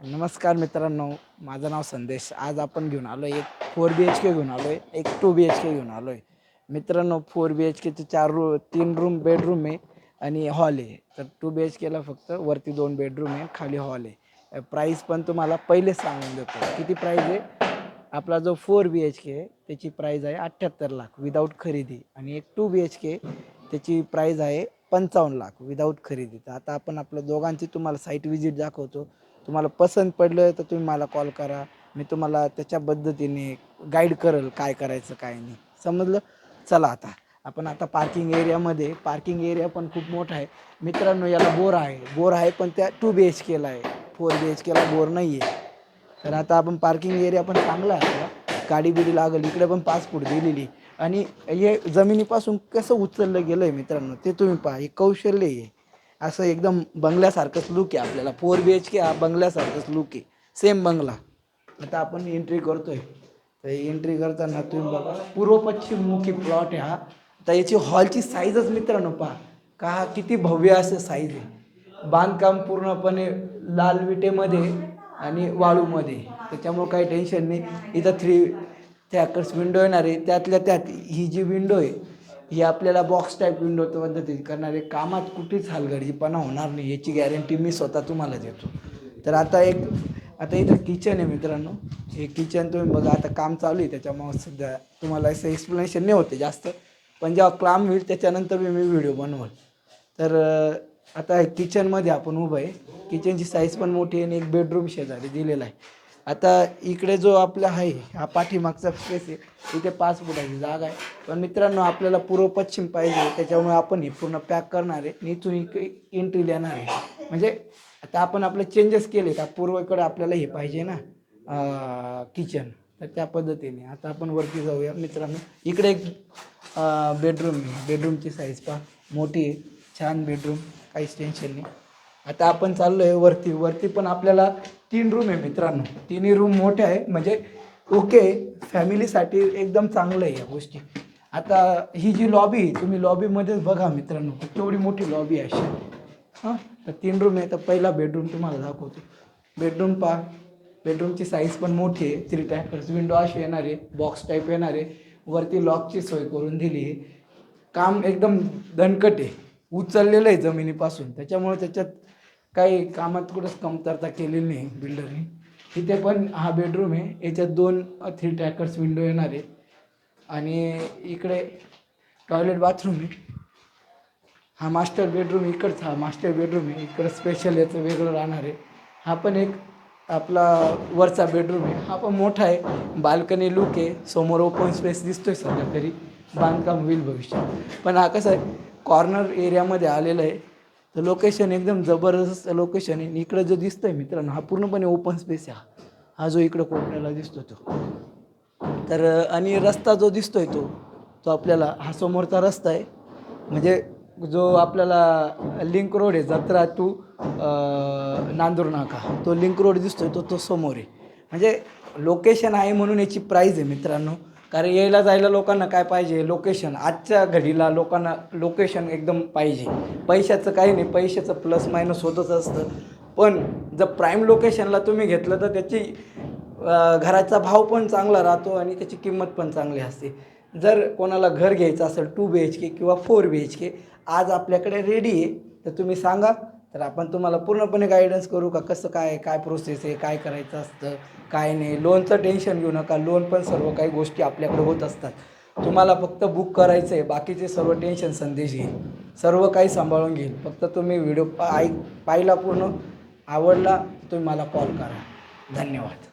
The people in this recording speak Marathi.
नमस्कार मित्रांनो माझं नाव संदेश. आज आपण घेऊन आलो एक फोर बी एच के घेऊन आलो आहे एक टू बी एच के घेऊन आलो आहे मित्रांनो फोर बी एच केचे चार रू तीन रूम बेडरूम आहे आणि हॉल आहे. तर टू बी एच केला फक्त वरती दोन बेडरूम आहे खाली हॉल आहे. प्राईस पण तुम्हाला पहिलेच सांगून देतो. किती प्राईज आहे? आपला जो फोर बी एच के आहे त्याची प्राईज आहे अठ्ठ्याहत्तर लाख विदाऊट खरेदी. आणि एक टू बी एच के त्याची प्राईज आहे पंचावन्न लाख विदाऊट खरेदी. तर आता आपण आपल्या दोघांची तुम्हाला साईट व्हिजिट दाखवतो. तुम्हाला पसंत पडलं तर तुम्ही मला कॉल करा. मी तुम्हाला त्याच्या पद्धतीने गाईड करेल काय करायचं काय नाही. समजलं? चला आता. आपण आता पार्किंग एरियामध्ये पार्किंग एरिया पण खूप मोठा आहे. मित्रांनो याला बोर आहे. बोर आहे पण त्या टू बी एच केला आहे. फोर बी एच केला बोर नाही आहे तर आता आपण पार्किंग एरिया पण चांगला आहे गाडी बिडी लागेल इकडे पण पाच फूट दिलेली. आणि हे जमिनीपासून कसं उचललं गेलं आहे मित्रांनो ते तुम्ही पहा. हे कौशल्य आहे. असं एकदम बंगल्यासारखंच लुक आहे आपल्याला. फोर बी एच के हा बंगल्यासारखंच लुक आहे. सेम बंगला. आता आपण एंट्री करतोय. तर एंट्री करताना तुम्ही बघा पूर्व पश्चिम मुखी प्लॉट आहे हा. तर याची हॉलची साईजच मित्रांनो पहा. का हा किती भव्य असं साईज आहे. बांधकाम पूर्णपणे लाल विटेमध्ये आणि वाळूमध्ये. त्याच्यामुळं काही टेन्शन नाही. इथं थ्री थॅकर्स विंडो येणार आहे. त्यातल्या त्यात ही जी विंडो आहे ही आपल्याला बॉक्स टाईप विंडो पद्धतीत करणारे कामात कुठेच हलगर्जीपणा होणार नाही याची गॅरंटी मी स्वतः तुम्हाला देतो. तर आता एक आता इथं किचन आहे मित्रांनो. हे किचन तुम्ही बघा आता काम चालू आहे त्याच्यामुळं सध्या तुम्हाला असं एक्सप्लेनेशन नाही होते जास्त. पण जेव्हा काम होईल त्याच्यानंतर मी मी व्हिडिओ बनवल. तर आता आता किचनमध्ये आपण उभं आहे. किचनची साईज पण मोठी आहे आणि एक बेडरूम शेजारी दिलेला आहे. आता इकडे जो आपला आहे हा पाठीमागचा स्पेस आहे इथे पाच फुटाची जागा आहे. पण मित्रांनो आपल्याला पूर्व पश्चिम पाहिजे त्याच्यामुळे आपण हे पूर्ण पॅक करणार आहे. निथून इकडे एंट्री देणार आहे. म्हणजे आता आपण आपले चेंजेस केले का पूर्वेकडे आपल्याला हे पाहिजे ना किचन तर त्या पद्धतीने. आता आपण वरती जाऊया. मित्रांनो इकडे एक बेडरूम आहे. बेडरूमची साईज पहा. मोठी आहे. छान बेडरूम काहीच टेन्शन नाही. आता आपण चाललो आहे वरती. वरती पण आपल्याला तीन रूम आहे मित्रांनो. तिन्ही रूम मोठे आहे. म्हणजे ओके फॅमिलीसाठी एकदम चांगलं आहे या गोष्टी. आता ही जी लॉबी तुम्ही लॉबीमध्येच बघा मित्रांनो. केवढी मोठी लॉबी आहे अशी. हां? तर तीन रूम आहे. तर पहिला बेडरूम तुम्हाला दाखवतो. बेडरूम पहा. बेडरूमची साईज पण मोठी आहे. थ्री टॅकर्स विंडो अशी येणार आहे. बॉक्स टाईप येणार आहे. वरती लॉकची सोय करून दिली आहे. काम एकदम दणकट आहे. उचललेलं आहे जमिनीपासून. त्याच्यामुळे त्याच्यात काही कामात कुठंच कमतरता केलेली नाही बिल्डरने इथे पण हा बेडरूम आहे. याच्यात दोन थ्री टॅकर्स विंडो येणार आहे आणि इकडे टॉयलेट बाथरूम आहे. हा मास्टर बेडरूम इकडचा हा मास्टर बेडरूम आहे. इकडं स्पेशल याचं वेगळं राहणार आहे. हा पण एक आपला वरचा बेडरूम आहे. हा पण मोठा आहे. बाल्कनी लुक आहे. समोर ओपन स्पेस दिसतोय सध्या तरी. बांधकाम होईल भविष्यात. पण हा कसं आहे? कॉर्नर एरियामध्ये आलेलं आहे. तर लोकेशन एकदम जबरदस्त लोकेशन आहे. इकडं जो दिसतोय मित्रांनो हा पूर्णपणे ओपन स्पेस आहे हा. हा जो इकडं कोपऱ्याला दिसतो तो. तर आणि रस्ता जो दिसतोय तो तो आपल्याला हा समोरचा रस्ता आहे. म्हणजे जो आपल्याला लिंक रोड आहे जत्रा टू नांदूर नाका तो लिंक रोड दिसतोय तो तो समोर आहे. म्हणजे लोकेशन आहे म्हणून याची प्राईज आहे मित्रांनो. कारण यायला जायला लोकांना काय पाहिजे? लोकेशन आजच्या घडीला लोकांना लोकेशन एकदम पाहिजे. पैशाचं काही नाही पैशाचं प्लस मायनस होतच असतं. पण जर प्राईम लोकेशनला तुम्ही घेतलं तर त्याची घराचा भाव पण चांगला राहतो आणि त्याची किंमत पण चांगली असते. जर कोणाला घर घ्यायचं असेल टू बी एच के किंवा फोर बी एच के आज आपल्याकडे रेडी आहे तर तुम्ही सांगा. तर आपण तुम्हाला पूर्णपणे गायडन्स करू का कसं काय काय प्रोसेस आहे काय करायचं असतं काय नाही? लोनचं टेन्शन घेऊ नका. लोन पण सर्व काही गोष्टी आपल्याकडे होत असतात. तुम्हाला फक्त बुक करायचं आहे. बाकीचे सर्व टेन्शन संदेश घेईल. सर्व काही सांभाळून घेईल. फक्त तुम्ही व्हिडिओ ऐक पाहिला पूर्ण आवडला तुम्ही मला कॉल करा. धन्यवाद.